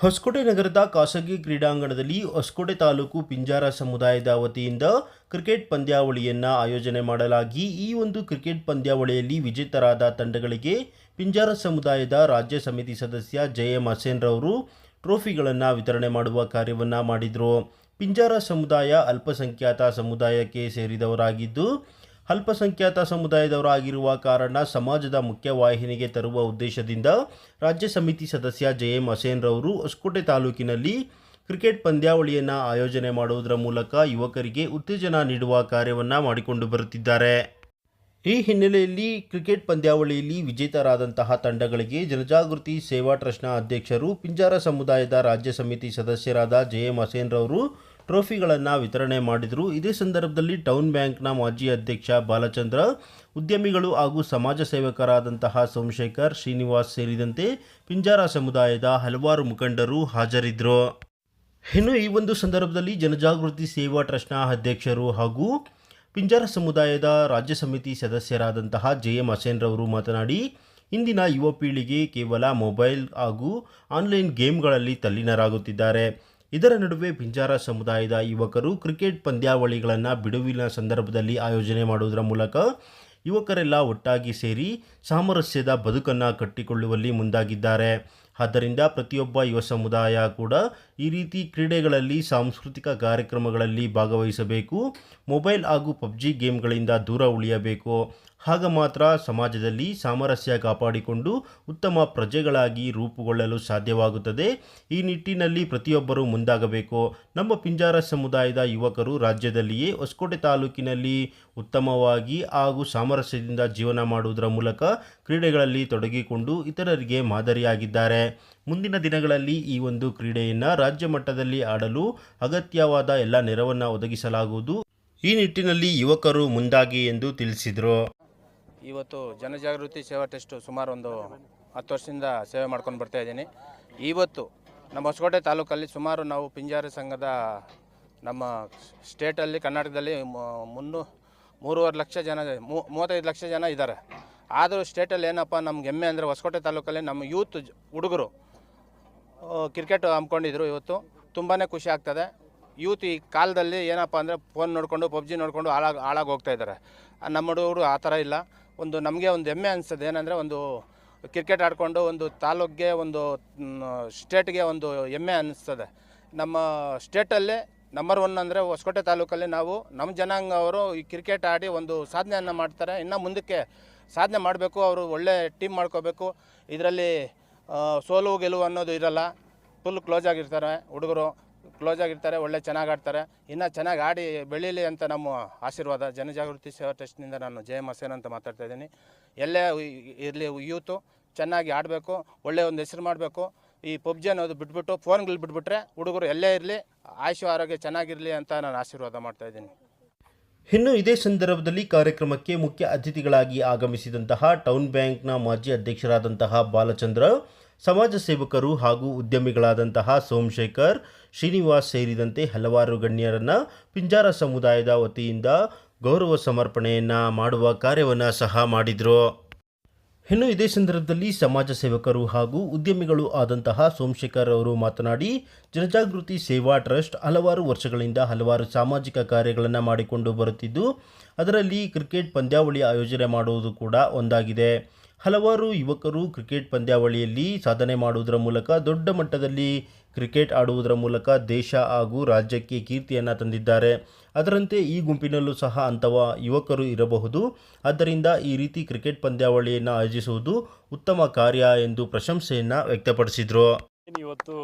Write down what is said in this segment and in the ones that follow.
ಹೊಸಕೋಟೆ ನಗರದ ಖಾಸಗಿ ಕ್ರೀಡಾಂಗಣದಲ್ಲಿ ಹೊಸಕೋಟೆ ತಾಲೂಕು ಪಿಂಜಾರ ಸಮುದಾಯದ ವತಿಯಿಂದ ಕ್ರಿಕೆಟ್ ಪಂದ್ಯಾವಳಿಯನ್ನು ಆಯೋಜನೆ ಮಾಡಲಾಗಿ ಈ ಒಂದು ಕ್ರಿಕೆಟ್ ಪಂದ್ಯಾವಳಿಯಲ್ಲಿ ವಿಜೇತರಾದ ತಂಡಗಳಿಗೆ ಪಿಂಜಾರ ಸಮುದಾಯದ ರಾಜ್ಯ ಸಮಿತಿ ಸದಸ್ಯ ಜೆ ಎಂ ಹಸೇನ್ರವರು ಟ್ರೋಫಿಗಳನ್ನು ವಿತರಣೆ ಮಾಡುವ ಕಾರ್ಯವನ್ನು ಮಾಡಿದರು. ಪಿಂಜಾರ ಸಮುದಾಯ ಅಲ್ಪಸಂಖ್ಯಾತ ಸಮುದಾಯಕ್ಕೆ ಸೇರಿದವರಾಗಿದ್ದು ಅಲ್ಪಸಂಖ್ಯಾತ ಸಮುದಾಯದವರಾಗಿರುವ ಕಾರಣ ಸಮಾಜದ ಮುಖ್ಯವಾಹಿನಿಗೆ ತರುವ ಉದ್ದೇಶದಿಂದ ರಾಜ್ಯ ಸಮಿತಿ ಸದಸ್ಯ ಜೆ ಎಂ ಹಸೇನ್ರವರು ಹೊಸಕೋಟೆ ತಾಲೂಕಿನಲ್ಲಿ ಕ್ರಿಕೆಟ್ ಪಂದ್ಯಾವಳಿಯನ್ನು ಆಯೋಜನೆ ಮಾಡುವುದರ ಮೂಲಕ ಯುವಕರಿಗೆ ಉತ್ತೇಜನ ನೀಡುವ ಕಾರ್ಯವನ್ನು ಮಾಡಿಕೊಂಡು ಬರುತ್ತಿದ್ದಾರೆ. ಈ ಹಿನ್ನೆಲೆಯಲ್ಲಿ ಕ್ರಿಕೆಟ್ ಪಂದ್ಯಾವಳಿಯಲ್ಲಿ ವಿಜೇತರಾದಂತಹ ತಂಡಗಳಿಗೆ ಜನಜಾಗೃತಿ ಸೇವಾ ಟ್ರಸ್ಟ್ನ ಅಧ್ಯಕ್ಷರು, ಪಿಂಜಾರ ಸಮುದಾಯದ ರಾಜ್ಯ ಸಮಿತಿ ಸದಸ್ಯರಾದ ಜೆ ಎಂ ಹಸೇನ್ ರವರು ಟ್ರೋಫಿಗಳನ್ನು ವಿತರಣೆ ಮಾಡಿದರು. ಇದೇ ಸಂದರ್ಭದಲ್ಲಿ ಟೌನ್ ಬ್ಯಾಂಕ್ನ ಮಾಜಿ ಅಧ್ಯಕ್ಷ ಬಾಲಚಂದ್ರ, ಉದ್ಯಮಿಗಳು ಹಾಗೂ ಸಮಾಜ ಸೇವಕರಾದಂತಹ ಸೋಮಶೇಖರ್, ಶ್ರೀನಿವಾಸ್ ಸೇರಿದಂತೆ ಪಿಂಜಾರ ಸಮುದಾಯದ ಹಲವಾರು ಮುಖಂಡರು ಹಾಜರಿದ್ದರು ಇನ್ನು ಈ ಒಂದು ಸಂದರ್ಭದಲ್ಲಿ ಜನಜಾಗೃತಿ ಸೇವಾ ಟ್ರಸ್ಟ್ನ ಅಧ್ಯಕ್ಷರು ಹಾಗೂ ಪಿಂಜಾರ ಸಮುದಾಯದ ರಾಜ್ಯ ಸಮಿತಿ ಸದಸ್ಯರಾದಂತಹ ಜೆ ಎಂ ಹಸೇನ್ರವರು ಮಾತನಾಡಿ, ಇಂದಿನ ಯುವ ಪೀಳಿಗೆ ಕೇವಲ ಮೊಬೈಲ್ ಹಾಗೂ ಆನ್ಲೈನ್ ಗೇಮ್ಗಳಲ್ಲಿ ತಲ್ಲೀನರಾಗುತ್ತಿದ್ದಾರೆ. ಇದರ ನಡುವೆ ಪಿಂಜಾರ ಸಮುದಾಯದ ಯುವಕರು ಕ್ರಿಕೆಟ್ ಪಂದ್ಯಾವಳಿಗಳನ್ನು ಬಿಡುವಿನ ಸಂದರ್ಭದಲ್ಲಿ ಆಯೋಜನೆ ಮಾಡುವುದರ ಮೂಲಕ ಯುವಕರೆಲ್ಲ ಒಟ್ಟಾಗಿ ಸೇರಿ ಸಾಮರಸ್ಯದ ಬದುಕನ್ನು ಕಟ್ಟಿಕೊಳ್ಳುವಲ್ಲಿ ಮುಂದಾಗಿದ್ದಾರೆ. ಆದ್ದರಿಂದ ಪ್ರತಿಯೊಬ್ಬ ಯುವ ಸಮುದಾಯ ಕೂಡ ಈ ರೀತಿ ಕ್ರೀಡೆಗಳಲ್ಲಿ ಸಾಂಸ್ಕೃತಿಕ ಕಾರ್ಯಕ್ರಮಗಳಲ್ಲಿ ಭಾಗವಹಿಸಬೇಕು, ಮೊಬೈಲ್ ಹಾಗೂ ಪಬ್ಜಿ ಗೇಮ್ಗಳಿಂದ ದೂರ ಉಳಿಯಬೇಕು. ಆಗ ಮಾತ್ರ ಸಮಾಜದಲ್ಲಿ ಸಾಮರಸ್ಯ ಕಾಪಾಡಿಕೊಂಡು ಉತ್ತಮ ಪ್ರಜೆಗಳಾಗಿ ರೂಪುಗೊಳ್ಳಲು ಸಾಧ್ಯವಾಗುತ್ತದೆ. ಈ ನಿಟ್ಟಿನಲ್ಲಿ ಪ್ರತಿಯೊಬ್ಬರೂ ಮುಂದಾಗಬೇಕು. ನಮ್ಮ ಪಿಂಜಾರ ಸಮುದಾಯದ ಯುವಕರು ರಾಜ್ಯದಲ್ಲಿಯೇ ಹೊಸಕೋಟೆ ತಾಲೂಕಿನಲ್ಲಿ ಉತ್ತಮವಾಗಿ ಹಾಗೂ ಸಾಮರಸ್ಯದಿಂದ ಜೀವನ ಮಾಡುವುದರ ಮೂಲಕ ಕ್ರೀಡೆಗಳಲ್ಲಿ ತೊಡಗಿಕೊಂಡು ಇತರರಿಗೆ ಮಾದರಿಯಾಗಿದ್ದಾರೆ. ಮುಂದಿನ ದಿನಗಳಲ್ಲಿ ಈ ಒಂದು ಕ್ರೀಡೆಯನ್ನು ರಾಜ್ಯ ಮಟ್ಟದಲ್ಲಿ ಆಡಲು ಅಗತ್ಯವಾದ ಎಲ್ಲ ನೆರವನ್ನು ಒದಗಿಸಲಾಗುವುದು. ಈ ನಿಟ್ಟಿನಲ್ಲಿ ಯುವಕರು ಮುಂದಾಗಿ ಎಂದು ತಿಳಿಸಿದರು. ಇವತ್ತು ಜನಜಾಗೃತಿ ಸೇವಾ ಟೆಸ್ಟು ಸುಮಾರು ಒಂದು ಹತ್ತು ವರ್ಷದಿಂದ ಸೇವೆ ಮಾಡ್ಕೊಂಡು ಬರ್ತಾ ಇದ್ದೀನಿ. ಇವತ್ತು ನಮ್ಮ ಹೊಸಕೋಟೆ ತಾಲೂಕಲ್ಲಿ ಸುಮಾರು ನಾವು ಪಿಂಜಾರ ಸಂಘದ ನಮ್ಮ ಸ್ಟೇಟಲ್ಲಿ, ಕರ್ನಾಟಕದಲ್ಲಿ ಮುನ್ನೂ ಮೂರುವರೆ ಲಕ್ಷ ಜನ ಮೂವತ್ತೈದು ಲಕ್ಷ ಜನ ಇದ್ದಾರೆ. ಆದರೂ ಸ್ಟೇಟಲ್ಲಿ ಏನಪ್ಪ, ನಮ್ಗೆ ಹೆಮ್ಮೆ ಅಂದರೆ ಹೊಸಕೋಟೆ ತಾಲೂಕಲ್ಲಿ ನಮ್ಮ ಯೂತ್ ಹುಡುಗರು ಕ್ರಿಕೆಟ್ ಹಮ್ಮಿಕೊಂಡಿದ್ರು ಇವತ್ತು. ತುಂಬಾ ಖುಷಿ ಆಗ್ತದೆ. ಯೂತ್ ಈ ಕಾಲದಲ್ಲಿ ಏನಪ್ಪ ಅಂದರೆ ಫೋನ್ ನೋಡಿಕೊಂಡು, ಪಬ್ಜಿ ನೋಡಿಕೊಂಡು ಹಾಳಾಗಿ ಹಾಳಾಗಿ ಹೋಗ್ತಾ ಇದ್ದಾರೆ. ನಮ್ಮ ಹುಡುಗರು ಆ ಥರ ಇಲ್ಲ. ಒಂದು ನಮಗೆ ಒಂದು ಹೆಮ್ಮೆ ಅನಿಸ್ತದೆ ಏನಂದರೆ ಒಂದು ಕ್ರಿಕೆಟ್ ಆಡಿಕೊಂಡು ಒಂದು ತಾಲೂಕಿಗೆ ಒಂದು ಸ್ಟೇಟ್ಗೆ ಒಂದು ಹೆಮ್ಮೆ ಅನ್ನಿಸ್ತದೆ ನಮ್ಮ ಸ್ಟೇಟಲ್ಲೇ ನಂಬರ್ ಒನ್ ಅಂದರೆ ಹೊಸಕೋಟೆ ತಾಲೂಕಲ್ಲಿ ನಾವು ನಮ್ಮ ಜನಾಂಗ ಅವರು ಈ ಕ್ರಿಕೆಟ್ ಆಡಿ ಒಂದು ಸಾಧನೆಯನ್ನು ಮಾಡ್ತಾರೆ. ಇನ್ನು ಮುಂದಕ್ಕೆ ಸಾಧನೆ ಮಾಡಬೇಕು, ಅವರು ಒಳ್ಳೆ ಟೀಮ್ ಮಾಡ್ಕೋಬೇಕು. ಇದರಲ್ಲಿ ಸೋಲು ಗೆಲುವು ಅನ್ನೋದು ಇರಲ್ಲ. ಫುಲ್ ಕ್ಲೋಸ್ ಆಗಿರ್ತಾರೆ ಹುಡುಗರು. ಕ್ಲೋಸ್ ಆಗಿರ್ತಾರೆ, ಒಳ್ಳೆ ಚೆನ್ನಾಗಿ ಆಡ್ತಾರೆ. ಇನ್ನು ಚೆನ್ನಾಗಿ ಆಡಿ ಬೆಳೀಲಿ ಅಂತ ನಮ್ಮ ಆಶೀರ್ವಾದ, ಜನಜಾಗೃತಿ ಸೇವಾ ಟ್ರಸ್ಟ್ನಿಂದ ನಾನು ಜಯ ಮಸೇನ್ ಅಂತ ಮಾತಾಡ್ತಾ ಇದ್ದೀನಿ. ಎಲ್ಲೇ ಇರಲಿ ಯೂತು ಚೆನ್ನಾಗಿ ಆಡಬೇಕು ಒಳ್ಳೆಯ ಒಂದು ಹೆಸರು ಮಾಡಬೇಕು. ಈ ಪಬ್ಜಿ ಅನ್ನೋದು ಬಿಟ್ಬಿಟ್ಟು ಫೋನ್ಗಳು ಬಿಟ್ಬಿಟ್ರೆ ಹುಡುಗರು ಎಲ್ಲೇ ಇರಲಿ, ಆಯುಷು ಆರೋಗ್ಯ ಚೆನ್ನಾಗಿರಲಿ ಅಂತ ನಾನು ಆಶೀರ್ವಾದ ಮಾಡ್ತಾ ಇದ್ದೀನಿ. ಇನ್ನು ಇದೇ ಸಂದರ್ಭದಲ್ಲಿ ಕಾರ್ಯಕ್ರಮಕ್ಕೆ ಮುಖ್ಯ ಅತಿಥಿಗಳಾಗಿ ಆಗಮಿಸಿದಂತಹ ಟೌನ್ ಬ್ಯಾಂಕ್ನ ಮಾಜಿ ಅಧ್ಯಕ್ಷರಾದಂತಹ ಬಾಲಚಂದ್ರ ಸಮಾಜ ಸೇವಕರು ಹಾಗೂ ಉದ್ಯಮಿಗಳಾದಂತಹ ಸೋಮಶೇಖರ್ ಶ್ರೀನಿವಾಸ್ ಸೇರಿದಂತೆ ಹಲವಾರು ಗಣ್ಯರನ್ನು ಪಿಂಜಾರ ಸಮುದಾಯದ ವತಿಯಿಂದ ಗೌರವ ಸಮರ್ಪಣೆಯನ್ನು ಮಾಡುವ ಕಾರ್ಯವನ್ನು ಸಹ ಮಾಡಿದರು. ಇನ್ನು ಇದೇ ಸಂದರ್ಭದಲ್ಲಿ ಸಮಾಜ ಸೇವಕರು ಹಾಗೂ ಉದ್ಯಮಿಗಳು ಆದಂತಹ ಸೋಮಶೇಖರ್ ಅವರು ಮಾತನಾಡಿ, ಜನಜಾಗೃತಿ ಸೇವಾ ಟ್ರಸ್ಟ್ ಹಲವಾರು ವರ್ಷಗಳಿಂದ ಹಲವಾರು ಸಾಮಾಜಿಕ ಕಾರ್ಯಗಳನ್ನು ಮಾಡಿಕೊಂಡು ಬರುತ್ತಿದ್ದು, ಅದರಲ್ಲಿ ಕ್ರಿಕೆಟ್ ಪಂದ್ಯಾವಳಿ ಆಯೋಜನೆ ಮಾಡುವುದು ಕೂಡ ಒಂದಾಗಿದೆ. ಹಲವಾರು ಯುವಕರು ಕ್ರಿಕೆಟ್ ಪಂದ್ಯಾವಳಿಯಲ್ಲಿ ಸಾಧನೆ ಮಾಡುವುದರ ಮೂಲಕ ದೊಡ್ಡ ಮಟ್ಟದಲ್ಲಿ ಕ್ರಿಕೆಟ್ ಆಡುವುದರ ಮೂಲಕ ದೇಶ ಹಾಗೂ ರಾಜ್ಯಕ್ಕೆ ಕೀರ್ತಿಯನ್ನು ತಂದಿದ್ದಾರೆ. ಅದರಂತೆ ಈ ಗುಂಪಿನಲ್ಲೂ ಸಹ ಅಂಥವ ಯುವಕರು ಇರಬಹುದು. ಆದ್ದರಿಂದ ಈ ರೀತಿ ಕ್ರಿಕೆಟ್ ಪಂದ್ಯಾವಳಿಯನ್ನು ಆಯೋಜಿಸುವುದು ಉತ್ತಮ ಕಾರ್ಯ ಎಂದು ಪ್ರಶಂಸೆಯನ್ನು ವ್ಯಕ್ತಪಡಿಸಿದರು. ಇವತ್ತು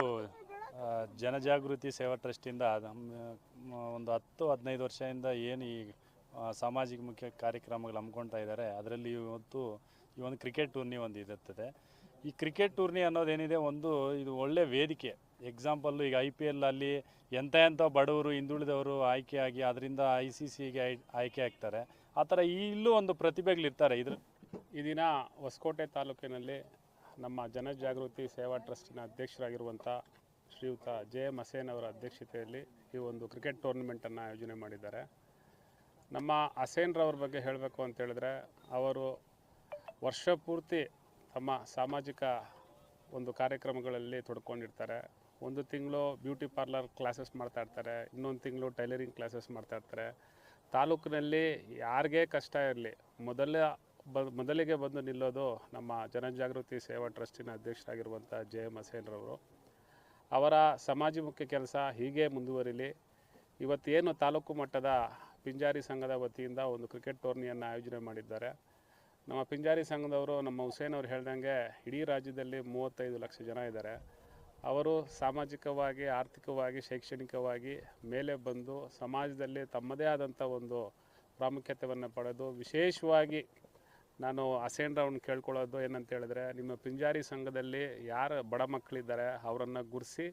ಜನಜಾಗೃತಿ ಸೇವಾ ಟ್ರಸ್ಟಿಂದ ಒಂದು ಹತ್ತು, ಹದಿನೈದು ವರ್ಷದಿಂದ ಏನು ಈ ಸಾಮಾಜಿಕ ಮುಖ್ಯ ಕಾರ್ಯಕ್ರಮಗಳು ಹಮ್ಮಿಕೊಳ್ತಾ ಇದ್ದಾರೆ. ಅದರಲ್ಲಿ ಇವತ್ತು ಈ ಒಂದು ಕ್ರಿಕೆಟ್ ಟೂರ್ನಿ ಒಂದು ಇರುತ್ತದೆ. ಈ ಕ್ರಿಕೆಟ್ ಟೂರ್ನಿ ಅನ್ನೋದೇನಿದೆ ಒಂದು ಇದು ಒಳ್ಳೆ ವೇದಿಕೆ. ಎಕ್ಸಾಂಪಲ್ಲು ಈಗ ಐ ಪಿ ಎಲ್ ಅಲ್ಲಿ ಎಂಥ ಎಂಥ ಬಡವರು, ಹಿಂದುಳಿದವರು ಆಯ್ಕೆಯಾಗಿ ಅದರಿಂದ ಐ ಸಿ ಸಿಗೆ ಆಯ್ಕೆ ಆಗ್ತಾರೆ. ಆ ಥರ ಇಲ್ಲೂ ಒಂದು ಪ್ರತಿಭೆಗಳಿರ್ತಾರೆ ಇದ್ರ ಈ ದಿನ ಹೊಸಕೋಟೆ ತಾಲೂಕಿನಲ್ಲಿ ನಮ್ಮ ಜನಜಾಗೃತಿ ಸೇವಾ ಟ್ರಸ್ಟಿನ ಅಧ್ಯಕ್ಷರಾಗಿರುವಂಥ ಶ್ರೀಯುತ ಜೆ ಎಂ ಹಸೇನ್ ಅವರ ಅಧ್ಯಕ್ಷತೆಯಲ್ಲಿ ಈ ಒಂದು ಕ್ರಿಕೆಟ್ ಟೂರ್ನಮೆಂಟನ್ನು ಆಯೋಜನೆ ಮಾಡಿದ್ದಾರೆ. ನಮ್ಮ ಹಸೇನ್ರವ್ರ ಬಗ್ಗೆ ಹೇಳಬೇಕು ಅಂತ ಹೇಳಿದ್ರೆ, ಅವರು ವರ್ಷ ಪೂರ್ತಿ ತಮ್ಮ ಸಾಮಾಜಿಕ ಒಂದು ಕಾರ್ಯಕ್ರಮಗಳಲ್ಲಿ ತೊಡ್ಕೊಂಡಿರ್ತಾರೆ. ಒಂದು ತಿಂಗಳು ಬ್ಯೂಟಿ ಪಾರ್ಲರ್ ಕ್ಲಾಸಸ್ ಮಾಡ್ತಾ ಇರ್ತಾರೆ, ಇನ್ನೊಂದು ತಿಂಗಳು ಟೈಲರಿಂಗ್ ಕ್ಲಾಸಸ್ ಮಾಡ್ತಾ ಇರ್ತಾರೆ. ತಾಲೂಕಿನಲ್ಲಿ ಯಾರಿಗೇ ಕಷ್ಟ ಇರಲಿ, ಮೊದಲ ಬ, ಮೊದಲಿಗೆ ಬಂದು ನಿಲ್ಲೋದು ನಮ್ಮ ಜನಜಾಗೃತಿ ಸೇವಾ ಟ್ರಸ್ಟಿನ ಅಧ್ಯಕ್ಷರಾಗಿರುವಂಥ ಜೆ ಎಂ ಹಸೇನ್ರವರು ಅವರ ಸಮಾಜಮುಖಿ ಕೆಲಸ ಹೀಗೆ ಮುಂದುವರಿಲಿ. ಇವತ್ತೇನು ತಾಲೂಕು ಮಟ್ಟದ ಪಿಂಜಾರಿ ಸಂಘದ ವತಿಯಿಂದ ಒಂದು ಕ್ರಿಕೆಟ್ ಟೂರ್ನಿಯನ್ನು ಆಯೋಜನೆ ಮಾಡಿದ್ದಾರೆ. ನಮ್ಮ ಪಿಂಜಾರಿ ಸಂಘದವರು, ನಮ್ಮ ಹುಸೇನ್ ಅವ್ರು ಹೇಳ್ದಂಗೆ ಇಡೀ ರಾಜ್ಯದಲ್ಲಿ ಮೂವತ್ತೈದು ಲಕ್ಷ ಜನ ಇದ್ದಾರೆ. ಅವರು ಸಾಮಾಜಿಕವಾಗಿ, ಆರ್ಥಿಕವಾಗಿ, ಶೈಕ್ಷಣಿಕವಾಗಿ ಮೇಲೆ ಬಂದು ಸಮಾಜದಲ್ಲಿ ತಮ್ಮದೇ ಆದಂಥ ಒಂದು ಪ್ರಾಮುಖ್ಯತೆಯನ್ನು ಪಡೆದು ವಿಶೇಷವಾಗಿ ನಾನು ಹಸೇನ್ರವ್ನ ಕೇಳ್ಕೊಳ್ಳೋದು ಏನಂತ ಹೇಳಿದ್ರೆ, ನಿಮ್ಮ ಪಿಂಜಾರಿ ಸಂಘದಲ್ಲಿ ಯಾರು ಬಡ ಮಕ್ಕಳಿದ್ದಾರೆ ಅವರನ್ನು ಗುರುಸಿ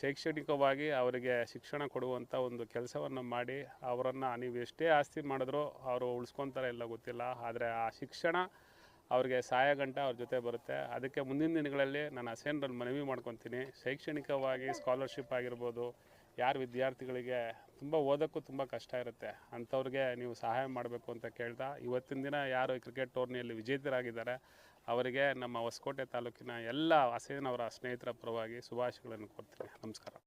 ಶೈಕ್ಷಣಿಕವಾಗಿ ಅವರಿಗೆ ಶಿಕ್ಷಣ ಕೊಡುವಂಥ ಒಂದು ಕೆಲಸವನ್ನು ಮಾಡಿ ಅವರನ್ನು ನೀವು ಎಷ್ಟೇ ಆಸ್ತಿ ಮಾಡಿದ್ರೂ ಅವರು ಉಳಿಸ್ಕೊತಾರೆ ಇಲ್ಲ ಗೊತ್ತಿಲ್ಲ. ಆದರೆ ಆ ಶಿಕ್ಷಣ ಅವ್ರಿಗೆ ಸಹಾಯ ಗಂಟ ಅವ್ರ ಜೊತೆ ಬರುತ್ತೆ. ಅದಕ್ಕೆ ಮುಂದಿನ ದಿನಗಳಲ್ಲಿ ನಾನು ಅಸೇನರನ್ನು ಮನವಿ ಮಾಡ್ಕೊತೀನಿ. ಶೈಕ್ಷಣಿಕವಾಗಿ ಸ್ಕಾಲರ್ಶಿಪ್ ಆಗಿರ್ಬೋದು, ಯಾರು ವಿದ್ಯಾರ್ಥಿಗಳಿಗೆ ತುಂಬ ಓದೋಕ್ಕೂ ತುಂಬ ಕಷ್ಟ ಇರುತ್ತೆ. ಅಂಥವ್ರಿಗೆ ನೀವು ಸಹಾಯ ಮಾಡಬೇಕು ಅಂತ ಕೇಳ್ತಾ, ಇವತ್ತಿನ ದಿನ ಯಾರು ಕ್ರಿಕೆಟ್ ಟೂರ್ನಿಯಲ್ಲಿ ವಿಜೇತರಾಗಿದ್ದಾರೆ ಅವರಿಗೆ ನಮ್ಮ ಹೊಸಕೋಟೆ ತಾಲೂಕಿನ ಎಲ್ಲ ಹಸೇನವರ ಸ್ನೇಹಿತರ ಪರವಾಗಿ ಶುಭಾಶಯಗಳನ್ನು ಕೊಡ್ತೀನಿ ನಮಸ್ಕಾರ.